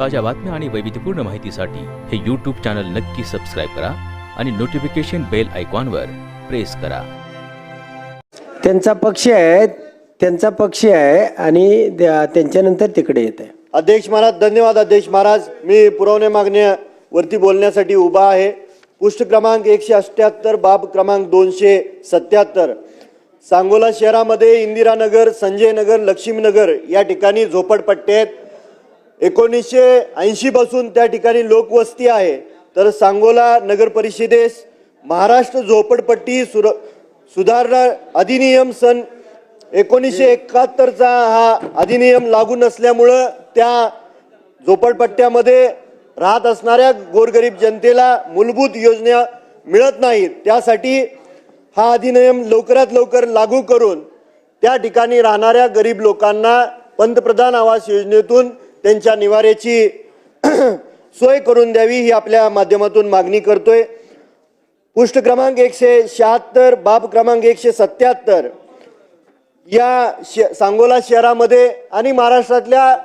ताज्या बातम्या आणि वैविध्यपूर्ण माहितीसाठी हे यूट्यूब चॅनल नक्की सबस्क्राईब करा आणि नोटिफिकेशन बेल आयकॉनवर प्रेस करा. त्यांचा पक्ष आहे त्यांचा पक्ष आहे आणि त्या- त्यांच्यानंतर तिकडे येत आहे. अध्यक्ष महाराज धन्यवाद अध्यक्ष महाराज. मी पुरवण्या मागण्यावरती बोलण्यासाठी उभा आहे. पृष्ठ क्रमांक एकशे अठ्ठ्याहत्तर बाब क्रमांक दोनशे सत्याहत्तर. सांगोला शहरामध्ये इंदिरानगर संजय नगर लक्ष्मीनगर या ठिकाणी झोपडपट्टे आहेत. एकोणीसशे ऐंशीपासून त्या ठिकाणी लोकवस्ती आहे. तर सांगोला नगर परिषदेस महाराष्ट्र झोपडपट्टी सुर सुधारणा अधिनियम सन एकोणीसशे एकाहत्तरचा हा अधिनियम लागू नसल्यामुळं त्या झोपडपट्ट्यामध्ये राहत असणाऱ्या गोरगरीब जनतेला मूलभूत योजना मिळत नाहीत. त्यासाठी हा अधिनियम लवकरात लवकर लागू करून त्या ठिकाणी राहणाऱ्या गरीब लोकांना पंतप्रधान आवास योजनेतून त्यांच्या निवाऱ्याची सोय करून द्यावी ही आपल्या माध्यमातून मागणी करतोय. पृष्ठ क्रमांक एकशे शहात्तर बाब क्रमांक एकशे सत्याहत्तर. या श सांगोला शहरामध्ये आणि महाराष्ट्रातल्या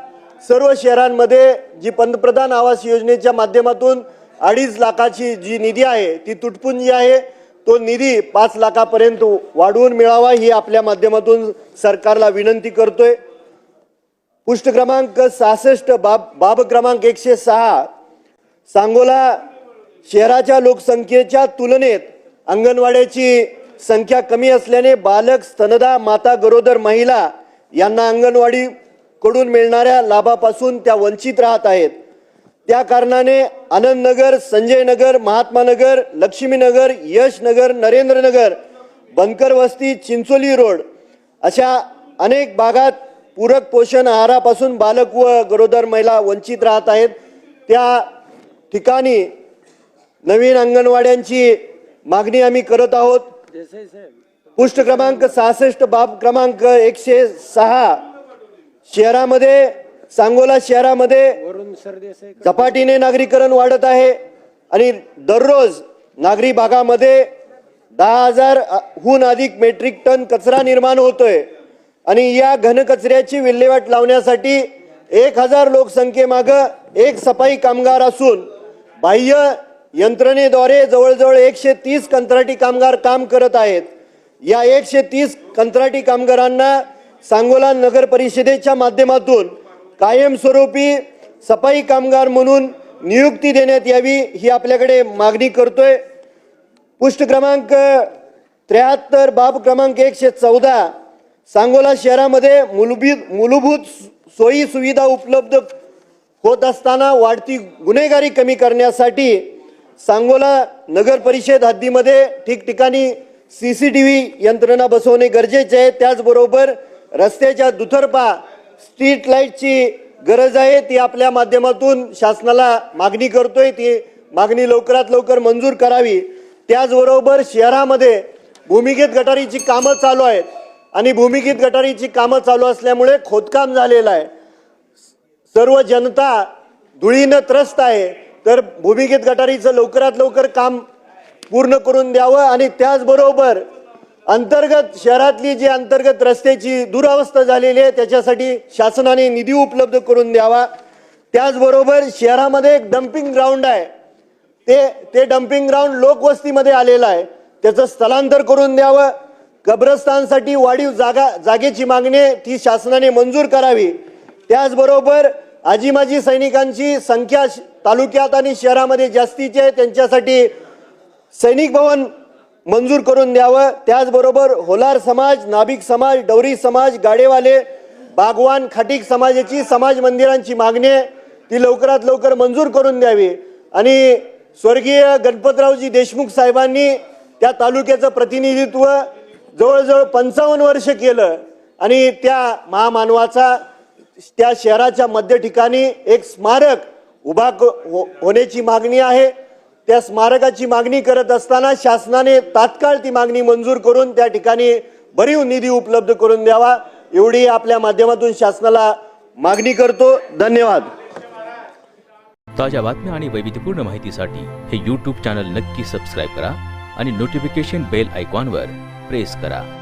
सर्व शहरांमध्ये जी पंतप्रधान आवास योजनेच्या माध्यमातून अडीच लाखाची जी निधी आहे ती तुटपुंजी आहे. तो निधी पाच लाखापर्यंत वाढवून मिळावा ही आपल्या माध्यमातून सरकारला विनंती करतोय. पृष्ठ क्रमांक सहासष्ट बाब बाब क्रमांक एकशे सहा. सांगोला शहराच्या लोकसंख्येच्या तुलनेत अंगणवाड्याची संख्या कमी असल्याने बालक स्तनदा माता गरोदर महिला यांना अंगणवाडी कडून मिळणाऱ्या लाभापासून त्या वंचित राहत आहेत. त्या कारणाने आनंदनगर संजय नगर महात्मा नगर लक्ष्मीनगर यश नगर नरेंद्रनगर बनकर वस्ती चिंचोली रोड अशा अनेक भागात पूरक पोषण आहारापासून बालक व गरोदर महिला वंचित राहत आहेत. त्या ठिकाणी नवीन अंगणवाड्यांची मागणी आम्ही करत आहोत. पृष्ठ क्रमांक सहासष्ट बाब क्रमांक एकशे सहा शहरामध्ये सांगोला शहरामध्ये झपाटीने नागरीकरण वाढत आहे आणि दररोज नागरी भागामध्ये दहा हजार हून अधिक मेट्रिक टन कचरा निर्माण होतोय. आणि या घनकचऱ्याची विल्हेवाट लावण्यासाठी एक हजार लोकसंख्येमागं एक सफाई कामगार असून बाह्य यंत्रणेद्वारे जवळजवळ एकशे तीस कंत्राटी कामगार काम करत आहेत. या एकशे तीस कंत्राटी कामगारांना सांगोला नगर परिषदेच्या माध्यमातून कायमस्वरूपी सफाई कामगार म्हणून नियुक्ती देण्यात यावी ही आपल्याकडे मागणी करतोय. पृष्ठ क्रमांक त्र्याहत्तर बाब क्रमांक एकशे चौदा सांगोला शहरामध्ये मूलभूत मूलभूत सोयी सुविधा उपलब्ध होत असताना वाढती गुन्हेगारी कमी करण्यासाठी सांगोला नगर परिषद हद्दीमध्ये ठिकठिकाणी सी सी टी व्ही यंत्रणा बसवणे गरजेचे आहे. त्याचबरोबर रस्त्याच्या दुतर्फा स्ट्रीट लाईटची गरज आहे. ती आपल्या माध्यमातून शासनाला मागणी करतोय. ती मागणी लवकरात लवकर मंजूर करावी. त्याचबरोबर शहरामध्ये भूमिगत गटारीची कामं चालू आहेत. आणि भूमिगत गटारीची कामं चालू असल्यामुळे खोदकाम झालेलं आहे. सर्व जनता धुळीनं त्रस्त आहे. तर भूमिगत गटारीचं लवकरात लवकर काम पूर्ण करून द्यावं आणि त्याचबरोबर अंतर्गत शहरातली जी अंतर्गत रस्त्याची दुरावस्था झालेली आहे त्याच्यासाठी शासनाने निधी उपलब्ध करून द्यावा. त्याचबरोबर शहरामध्ये एक डम्पिंग ग्राउंड आहे. ते ते डम्पिंग ग्राउंड लोकवस्तीमध्ये आलेलं आहे. त्याचं स्थलांतर करून द्यावं. कब्रस्तानसाठी वाढीव जागा जागेची मागणी ती शासनाने मंजूर करावी. त्याचबरोबर आजी माजी सैनिकांची संख्या श- तालुक्यात आणि शहरामध्ये जास्तीची आहे त्यांच्यासाठी सैनिक भवन मंजूर करून द्यावं. त्याचबरोबर होलार समाज नाभिक समाज डवरी समाज गाडेवाले बागवान खाटीक समाजाची समाज मंदिरांची मागणी ती लवकरात लवकर मंजूर करून द्यावी. आणि स्वर्गीय गणपतरावजी देशमुख साहेबांनी त्या तालुक्याचं प्रतिनिधित्व जवळजवळ पंचावन्न वर्ष केलं आणि त्या महामानवाचा त्या शहराच्या मध्य ठिकाणी एक स्मारक उभा हो- होण्याची मागणी आहे. त्या स्मारकाची मागणी करत असताना शासनाने तात्काळ ती मागणी मंजूर करून त्या ठिकाणी भरीव निधी उपलब्ध करून द्यावा एवढी आपल्या माध्यमातून शासनाला मागणी करतो. धन्यवाद. ताज्या बातम्या आणि वैविध्यपूर्ण माहितीसाठी हे यूट्यूब चॅनल नक्की सबस्क्राईब करा. आणि नोटिफिकेशन बेल आयकॉनवर प्रेस करा.